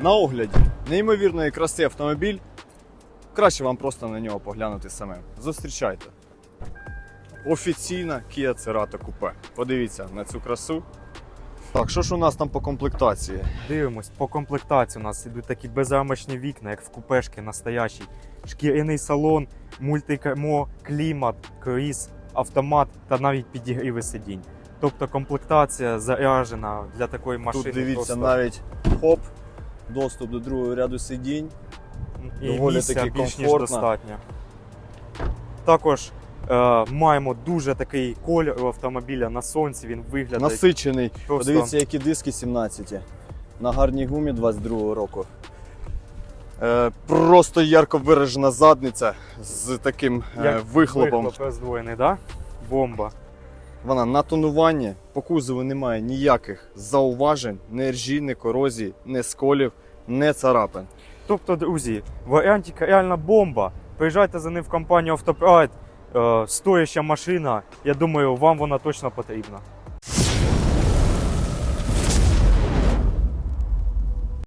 На огляді неймовірної краси автомобіль. Краще вам просто на нього поглянути самим. Зустрічайте. Офіційна Kia Cerato Coupe. Подивіться на цю красу. Так, що ж у нас там по комплектації? Дивимось, по комплектації у нас ідуть такі безрамочні вікна, як в купешки настоящий. Шкіряний салон, мультикермо, клімат, круїз, автомат та навіть підігріви сидінь. Тобто комплектація заряджена для такої машини. Тут дивіться просто навіть хоп, доступ до другого ряду сидінь. і доволі місця таки більш ніж комфортно. достатньо. Також е, маємо дуже такий колір у автомобіля на сонці. Він виглядає Насичений. просто Подивіться, які диски 17 на гарній гумі 22 року. Е, просто ярко виражена задниця з таким е, Як вихлопом. вихлоп роздвоєний, да? Бомба. Вона на тонуванні, по кузову немає ніяких зауважень, ні ржі, ні корозії, ні сколів, ні царапин. Тобто, друзі, варіантика реальна бомба. Приїжджайте за ним в компанію Автопрайд. Е, стояща машина. Я думаю, вам вона точно потрібна.